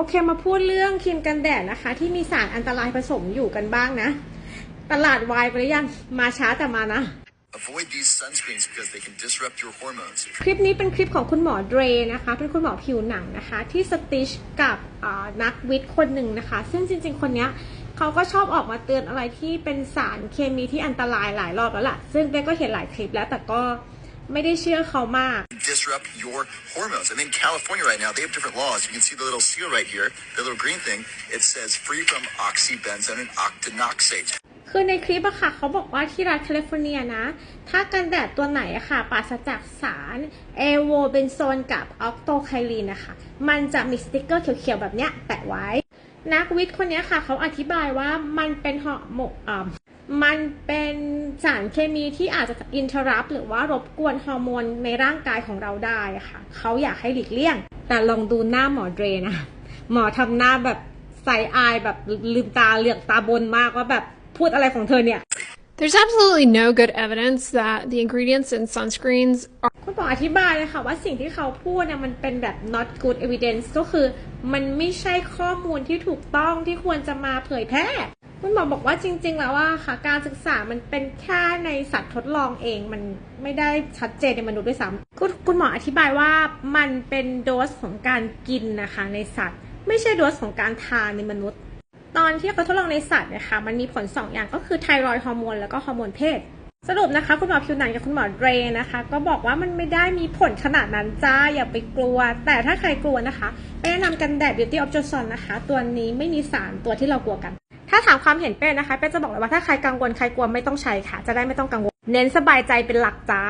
โอเคมาพูดเรื่องครีมกันแดดนะคะ ที่มีสารอันตรายผสมอยู่กันบ้างนะ ตลาดวายไปหรือยังมาช้าแต่มานะ Avoid these sunscreens because they can disrupt your hormones. คลิปนี้เป็นคลิปของคุณหมอเดรนะคะ เป็นคุณหมอผิวหนังนะคะ ที่สติชกับอ่านักวิทย์คนหนึ่งนะคะ ซึ่งจริง ๆ คนเนี้ยเขาก็ชอบออกมาเตือนอะไรที่เป็นสารเคมีที่อันตรายหลายรอบแล้วล่ะ ซึ่งเป๊กก็เห็นหลายคลิปแล้วแต่ก็ ไม่ได้เชื่อเขามาก Disrupt your hormones. And in California right now, they have different laws. You can see the little seal right here, the little green thing. It says free from oxybenzone and octinoxate. คือในคลิปอะค่ะ เขาบอกว่าที่รัฐแคลิฟอร์เนียนะ ถ้ากันแดดตัวไหนอะค่ะปราศจากสารเอโวเบนโซนกับออกโตไคลีนนะคะมันจะมีสติกเกอร์เขียวๆแบบเนี้ยแปะไว้ นักวิทย์คนเนี้ยค่ะ เขาอธิบายว่ามันเป็นฮอร์โมนอ่า มันเป็นสารเคมีที่อาจจะอินเทอร์รับหรือว่ารบกวนฮอร์โมนในร่างกายของเราได้อะค่ะ เขาอยากให้หลีกเลี่ยง แต่ลองดูหน้าหมอเดรนะ หมอทำหน้าแบบใส่อายแบบลืมตาเหลือกตาบนมากว่าแบบพูดอะไรของเธอเนี่ย There's absolutely no good evidence that the ingredients in sunscreens are คุณหมออธิบายเลยค่ะว่าสิ่งที่เขาพูดเนี่ยมันเป็นแบบ not good evidence ก็คือมันไม่ใช่ข้อมูลที่ถูกต้องที่ควรจะมาเผยแพร่ คุณหมอบอกว่าจริง ๆ แล้วว่าค่ะ การศึกษามันเป็นแค่ในสัตว์ทดลองเอง มันไม่ได้ชัดเจนในมนุษย์ด้วยซ้ำคุณคุณหมออธิบายว่ามันเป็นโดสของการกินนะคะในสัตว์ ไม่ใช่โดสของการทานในมนุษย์ ตอนที่เขาทดลองในสัตว์นี่ยค่ะมันมีผล 2 อย่างก็คือไทรอยฮอร์โมนแล้วก็ฮอร์โมนเพศสรุปนะคะ คุณหมอผิวหนังกับคุณหมอเดรนะคะ ก็บอกว่ามันไม่ได้มีผลขนาดนั้นจ้า อย่าไปกลัว แต่ถ้าใครกลัวนะคะไปแนะนำกันแดด Beauty of Johnson นะคะ ตัวนี้ไม่มีสารตัวที่เรากลัวกัน ถ้าถามความเห็นเป้นะคะเป้จะบอกเลยว่าถ้าใครกังวลใครกลัวไม่ต้องใช้ค่ะ จะได้ไม่ต้องกังวล เน้นสบายใจเป็นหลักจ้า